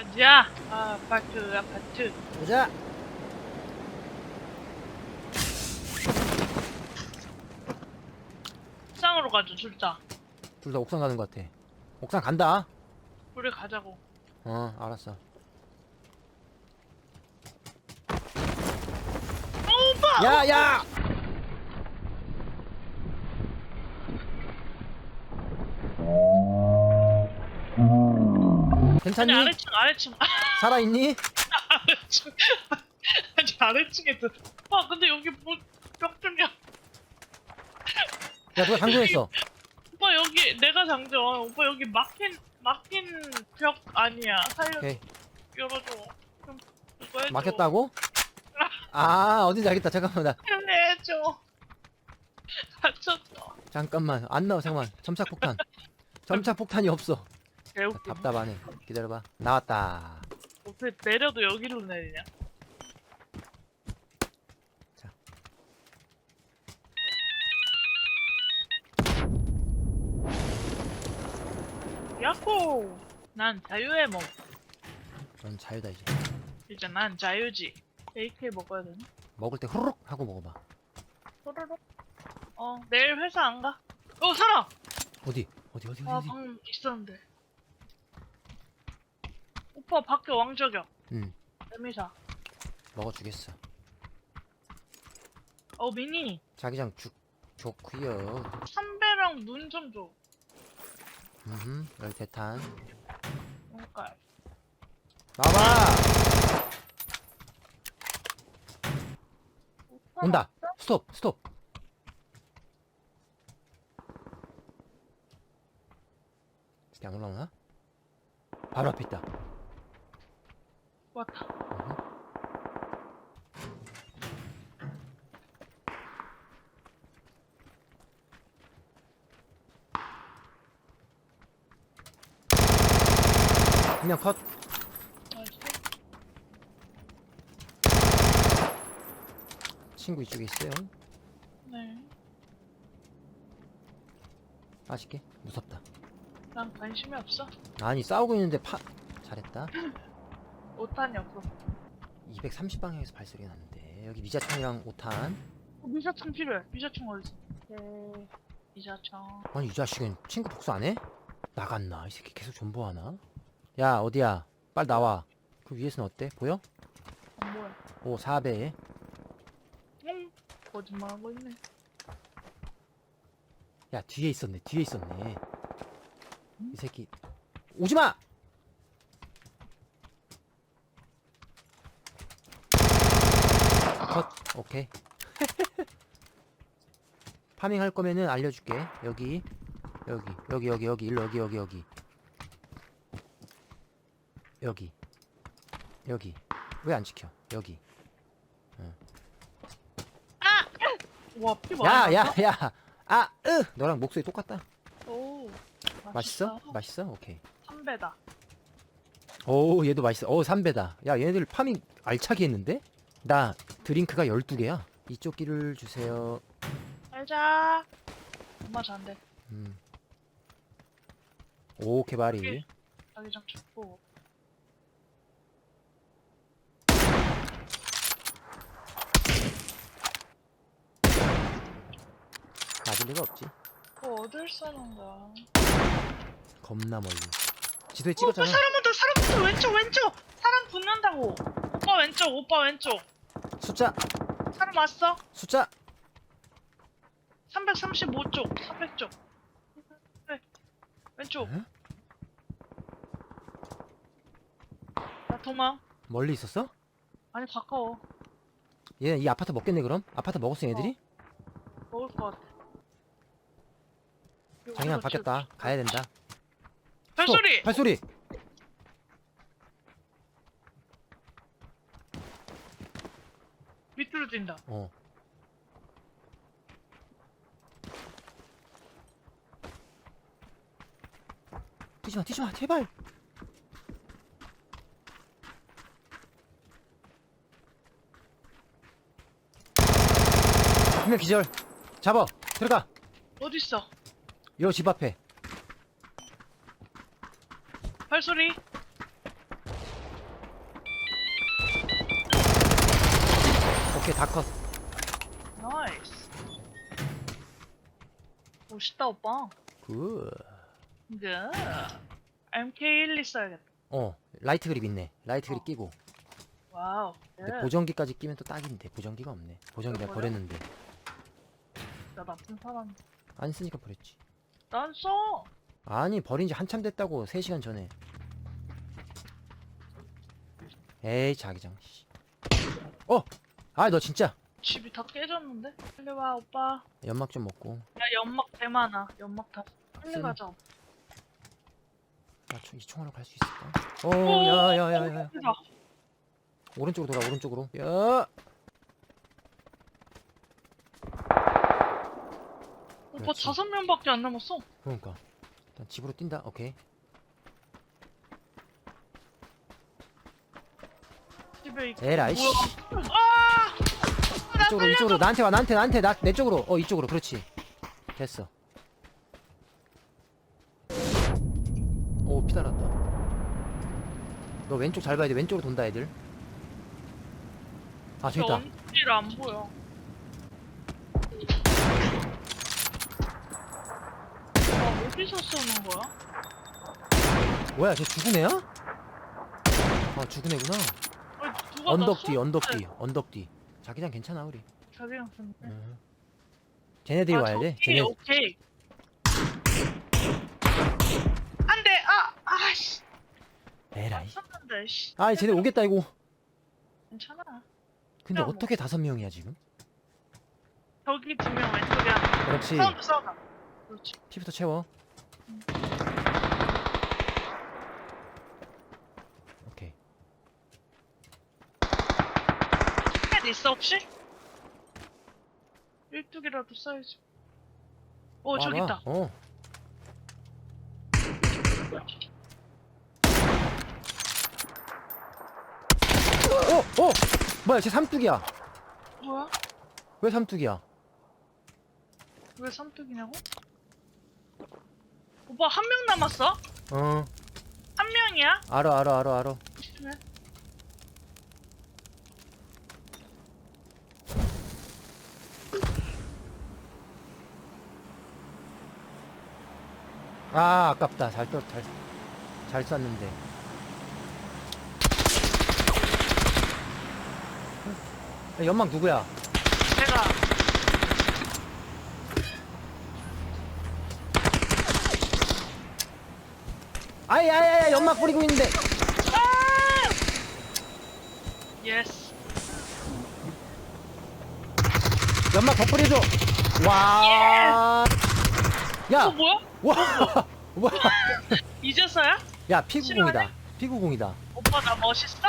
가자. 아, 아파트, 아파트. 보자. 옥상으로 가죠, 진짜. 둘다 옥상 가는 것 같아. 옥상 간다. 우리 가자고. 어, 알았어. 어, 오빠! 야, 야! 괜찮니? 아래층, 아래층. 살아있니? 아래층. 아니, 아래층에 들 오빠, 근데 여기 뭐, 벽좀이야. 야, 누가 장전했어? 오빠, 여기, 내가 장전. 오빠, 여기 막힌, 막힌 벽 아니야. 살려, 오케이. 열어줘. 좀, 그거 해줘. 막혔다고? 아, 어딘지 알겠다. 잠깐만, 나. 해줘. 다쳤어. 잠깐만. 안 나와, 잠깐만. 점착 폭탄. 점착 폭탄이 없어. 개웃기. 답답하네. 기다려봐. 나왔다. 어떻게 내려도 여기로 내리냐? 자. 야호! 난 자유의 몸. 넌 자유다, 이제. 이제 난 자유지. AK 먹어야 되나? 먹을 때 후루룩 하고 먹어봐. 호로록. 어, 내일 회사 안 가. 어, 살아! 어디? 어디, 어디, 어디? 아, 어디? 방금 있었는데. 오빠, 밖에 왕저격. 응, 에미사. 먹어주겠어. 어, 미니. 자기장 죽, 좋구요. 삼배랑 눈 좀 줘. 음, 열 대탄. 그러니까. 나와봐! 오빠 온다! 스톱, 스톱! 이렇게 안 올라오나? 바로 앞에 있다. 왔다. 명 컷. 나이스. 친구 이쪽에 있어요. 네. 맛있게. 무섭다. 난 관심이 없어. 아니 싸우고 있는데 파. 잘했다. 오탄이 없어. 230방향에서 발소리가 났는데 여기 미자창이랑 오탄. 어, 미자총 필요해. 미자총 어딨어? 네. 미자총. 아니 이 자식은 친구 복수 안 해? 나갔나? 이 새끼 계속 존버하나? 야 어디야? 빨리 나와. 그 위에서는 어때? 보여? 안 보여. 오 4배. 응. 거짓말하고 있네. 야 뒤에 있었네. 뒤에 있었네. 이 새끼 오지 마. 컷. 오케이. 파밍 할 거면은 알려줄게. 여기, 여기, 여기, 여기, 여기, 일로 여기, 여기, 여기, 여기, 여기. 왜 안 지켜? 여기. 와, 피 많이 야, 야, 났어? 야. 아, 으. 너랑 목소리 똑같다. 오. 맛있어? 맛있어? 오케이. 3배다. 오 얘도 맛있어 오 3배다 야 얘네들 파밍 알차게 했는데? 나 드링크가 12개야 이쪽 길을 주세요 살자. 엄마 잔대. 음. 오 개발이 오케이. 자기장 죽고. 맞을 리가 없지 그거 어딜 써는 거야? 겁나 멀리 지도에 어, 찍었잖아 사람 온다, 사람 온다, 왼쪽, 왼쪽! 사람 붙는다고! 오빠 왼쪽, 오빠 왼쪽! 숫자 사람 왔어? 숫자 335쪽, 300쪽. 네. 왼쪽. 에? 나 도망. 멀리 있었어? 아니, 가까워. 얘 이 아파트 먹겠네 그럼? 아파트 먹었어 얘들이? 먹을 것 같아. 장난 바뀌었다 가야 된다 발소리! 발소리 밑으로 뛴다. 어 뛰지마 뛰지마 제발 한명 기절 잡아 들어가 어딨어? 요 집 앞에 발소리? 오케이 다 컷 나이스. 멋있다 오빠. 굿 그 MK12 써야겠다. 어 라이트 그립 있네 라이트 그립 어. 끼고 와우. 근데 예. 보정기까지 끼면 또 딱인데 보정기가 없네 보정기 내가 그거요? 버렸는데 나 나쁜 사람. 안 쓰니까 버렸지 난 써. 아니 버린 지 한참 됐다고 3 시간 전에 에이 자기장 씨. 어! 아너 진짜 집이 다 깨졌는데? 빨리 와 오빠. 연막 좀 먹고 야 연막 개 많아. 연막 다. 빨리 쓰는- 가자. 나 저- 이 총알로 갈 수 있을까? 오 야야야야 야. 오른쪽으로 돌아 오른쪽으로 야 오빠 그렇지. 다섯 명밖에 안 남았어. 그러니까 일단 집으로 뛴다 오케이 집에. 에라이 씨? 아! 나 이쪽으로. 이쪽으로 나한테 와 나한테 나한테 나 내 쪽으로 어 이쪽으로 그렇지 됐어 오 피 달았다 너 왼쪽 잘 봐야 돼 왼쪽으로 돈다 애들 아 저기 있다 언질 안 보여. 아, 어디서 쏘는 거야? 뭐야 쟤 죽은 애야? 아 죽은 애구나 누가 언덕 나뒤 언덕? 뒤 언덕 뒤 자기장 괜찮아 우리 자기랑 쏘는데. 응. 쟤네들이 아, 와야 돼 쟤네 오케이. 안 돼! 아! 아씨! 에라이 씨. 아이 쟤네 오겠다 이거 괜찮아. 근데 야, 뭐. 어떻게 다섯 명이야 지금 저기 두명 하나. 그렇지 사운드, 사운드. 그렇지. 피부터 채워 오 햇 있어, 혹시? 일뚝이라도 써야지. 오, 저기 와봐. 있다. 어 어! 어! 뭐야 쟤 삼뚝이야 뭐야? 왜 삼뚝이야 왜 삼뚝이냐고? 오빠 한 명 남았어? 어 한 명이야? 알아 알아 알아 알아 조 아 아깝다. 잘 떴, 잘, 잘 쐈는데. 야, 연막 누구야? 제가. 아야야야 연막 뿌리고 있는데. 예스. 연막 더 뿌려줘. 와. 어 야! 뭐야? 와! 뭐야? 이제서야? 야 피구공이다 피구공이다 오빠 나 멋있어?